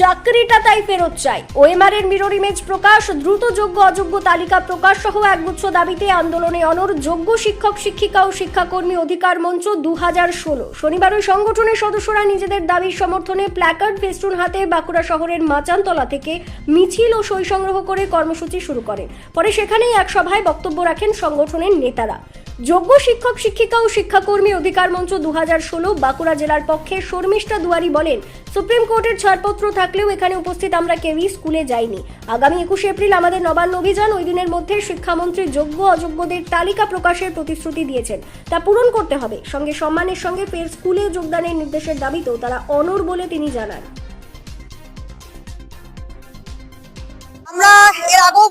চাকরিটা তাই ফেরত চাই। ওএমআর এর মিরর ইমেজ প্রকাশ, দ্রুত যোগ্য অযোগ্য তালিকা প্রকাশ সহ একগুচ্ছ দাবিতে আন্দোলনে অনর যোগ্য শিক্ষক, শিক্ষিকা ও শিক্ষাকর্মী অধিকার মঞ্চ দু হাজার ষোলো। শনিবার ওই সংগঠনের সদস্যরা নিজেদের দাবির সমর্থনে প্ল্যাকার্ড ফেস্টুন হাতে বাঁকুড়া শহরের মাচানতলা থেকে মিছিল ও সই সংগ্রহ করে কর্মসূচি শুরু করেন। পরে সেখানেই এক সভায় বক্তব্য রাখেন সংগঠনের নেতারা। যোগ্য শিক্ষক, শিক্ষিকা ও শিক্ষাকর্মী অধিকার মঞ্চ দু হাজার ষোলো বাঁকুড়া জেলার পক্ষে শর্মিষ্ঠা দুয়ারি বলেন, সুপ্রিম কোর্টের ছাড়পত্র থাকলেও এখানে উপস্থিত আমরা কেউই স্কুলে যাইনি। আগামী একুশে এপ্রিল আমাদের নবান্ন অভিযান, ওই দিনের মধ্যে শিক্ষামন্ত্রী যোগ্য অযোগ্যদের তালিকা প্রকাশের প্রতিশ্রুতি দিয়েছেন। তা পূরণ করতে হবে। সঙ্গে সম্মানের সঙ্গে ফের স্কুলে যোগদানের নির্দেশের দাবিতেও তারা অনর বলে তিনি জানান।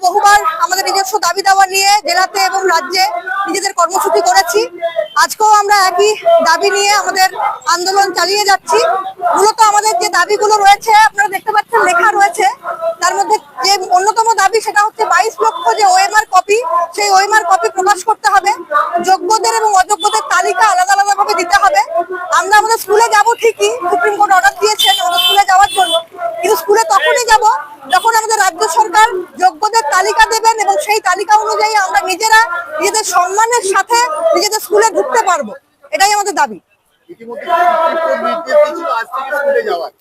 বহুবার আমাদের নিজস্ব দাবি দাওয়া নিয়ে জেলাতে এবং রাজ্যে নিজেদের কর্মসূচি করেছি। আজকেও আমরা একই দাবি নিয়ে আমাদের আন্দোলন চালিয়ে যাচ্ছি। মূলত আমাদের যে দাবিগুলো রয়েছে, আপনারা দেখতে পাচ্ছেন লেখা রয়েছে। তার মধ্যে যে অন্যতম দাবি সেটা হচ্ছে বাইশ লক্ষ যে ওএমআর কপি সেই ওএমআর কপি প্রকাশ করতে হবে যোগ্যদের এবং অযোগ্যদের তালিকা আলাদা আলাদা ভাবে দিতে হবে আমরা আমাদের স্কুলে যাব ঠিকই সুপ্রিম কোর্ট অর্ডার দিয়েছেন আমাদের স্কুলে যাওয়ার জন্য কিন্তু স্কুলে তখনই যাব যখন আমাদের রাজ্য সরকার যোগ্যদের তালিকা দেবেন এবং সেই তালিকা অনুযায়ী আমরা নিজেরা নিজেদের সম্মানের সাথে নিজেদের স্কুলে ঢুকতে পারব। এটাই আমাদের দাবি।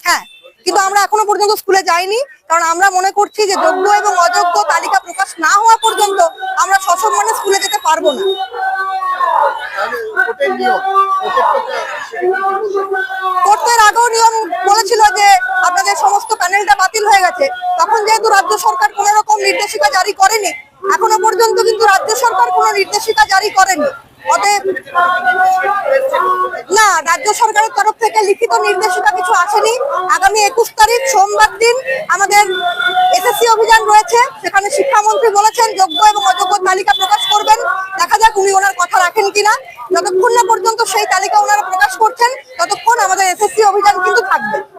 হ্যাঁ কিন্তু আমরা এখনও পর্যন্ত স্কুলে যাইনি কারণ আমরা মনে করছি যে যোগ্য এবং অযোগ্য তালিকা প্রকাশ না হওয়া পর্যন্ত আমরা সসম্মানে স্কুলে যেতে পারব না? কোর্টের আগেও নিয়ম বলেছিল যে আপনাদের সমস্ত প্যানেলটা বাতিল হয়ে গেছে। তখন যেহেতু রাজ্য সরকার কোন রকম নির্দেশিকা জারি করেনি। এখনও পর্যন্ত কিন্তু রাজ্য সরকার কোনো নির্দেশিকা জারি করেনি। অতএব না, রাজ্য সরকারের তরফ থেকে লিখিত নির্দেশিকা কিছু আসেনি। আগামী একুশ তারিখ, সোমবার দিন আমাদের এসএসসি অভিযান রয়েছে। সেখানে শিক্ষামন্ত্রী বলেছেন, যোগ্য এবং অযোগ্য তালিকা প্রকাশ করবেন। দেখা যাক উনি ওনার কথা রাখেন কিনা। যতক্ষণ না পর্যন্ত সেই তালিকা ওনারা প্রকাশ করছেন, ততক্ষণ আমাদের এসএসসি অভিযান কিন্তু থাকবে।